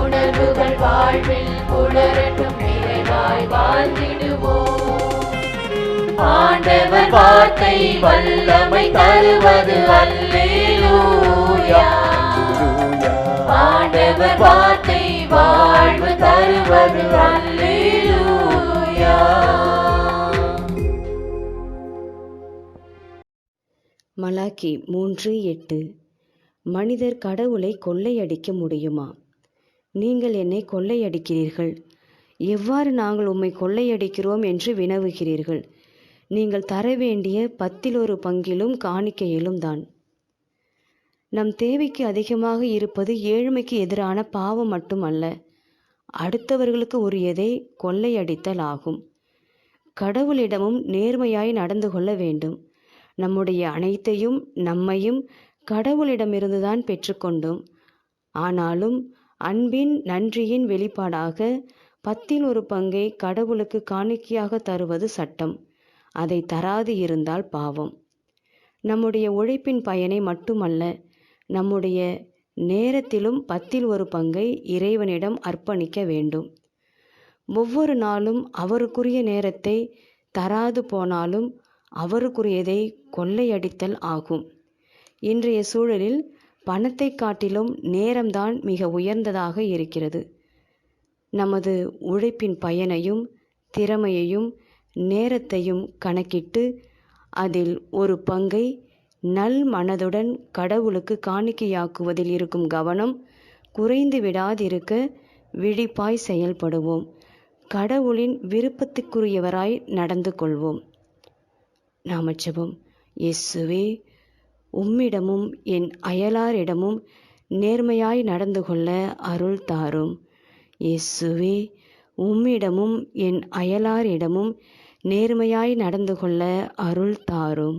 உணர்வுகள் வாழ்வில் புலரட்டும் நிறைவாய் வாழ்ந்திடுவோம். ஆண்டவர் வார்த்தை வல்லமை தருவது அல்லேலூயா. ஆண்டவர் வார்த்தை வாழ்வு தருவது அல்லேலூயா. மலாக்கி மூன்று எட்டு மனிதர் கடவுளை கொள்ளையடிக்க முடியுமா? நீங்கள் என்னை கொள்ளையடிக்கிறீர்கள். எவ்வாறு நாங்கள் உம்மை கொள்ளையடிக்கிறோம் என்று வினவுகிறீர்கள். நீங்கள் தர வேண்டிய பத்தில் ஒரு பங்கிலும் காணிக்கையிலும் தான். நம் தேவைக்கு அதிகமாக இருப்பது ஏழ்மைக்கு எதிரான பாவம் மட்டுமல்ல அடுத்தவர்களுக்கு உரியதை கொள்ளையடித்தல் ஆகும். கடவுளிடமும் நேர்மையாய் நடந்து கொள்ள வேண்டும். நம்முடைய அனைத்தையும் நம்மையும் கடவுளிடமிருந்துதான் பெற்றுக்கொண்டோம். ஆனாலும் அன்பின் நன்றியின் வெளிப்பாடாக பத்தில் ஒரு பங்கை கடவுளுக்கு காணிக்கையாக தருவது சட்டம். அதை தராது இருந்தால் பாவம். நம்முடைய உழைப்பின் பயனை மட்டுமல்ல நம்முடைய நேரத்திலும் பத்தில் ஒரு பங்கை இறைவனிடம் அர்ப்பணிக்க வேண்டும். ஒவ்வொரு நாளும் அவருக்குரிய நேரத்தை தராது போனாலும் அவருக்குரியதை கொள்ளையடித்தல் ஆகும். இன்றைய சூழலில் பணத்தை காட்டிலும் நேரம்தான் மிக உயர்ந்ததாக இருக்கிறது. நமது உழைப்பின் பயனையும் திறமையையும் நேரத்தையும் கணக்கிட்டு அதில் ஒரு பங்கை நல் மனதுடன் கடவுளுக்கு காணிக்கையாக்குவதில் இருக்கும் கவனம் குறைந்து விடாதிருக்க விழிப்பாய் செயல்படுவோம். கடவுளின் விருப்பத்துக்குரியவராய் நடந்து கொள்வோம். நாமச்சபம் இயேசுவே உம்மிடமும் என் அயலாரிடமும் நேர்மையாய் நடந்து கொள்ள அருள் தாரும். இயேசுவே உம்மிடமும் என் அயலாரிடமும் நேர்மையாய் நடந்து கொள்ள அருள் தாரும்.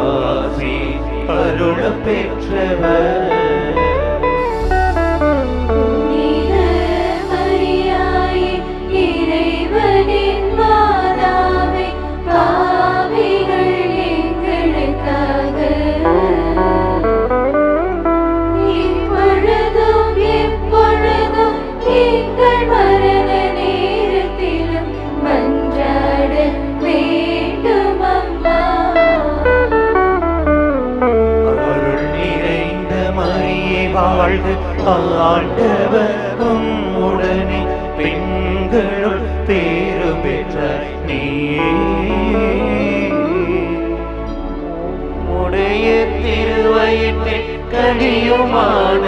ஆசி. அருள பெற்றவர் மரியே வாழ்க ஆண்டவரும் உடனே பெண்களுள் பேரு பெற்ற நீயே. உடைய திருவயிற்றின் கனியுமான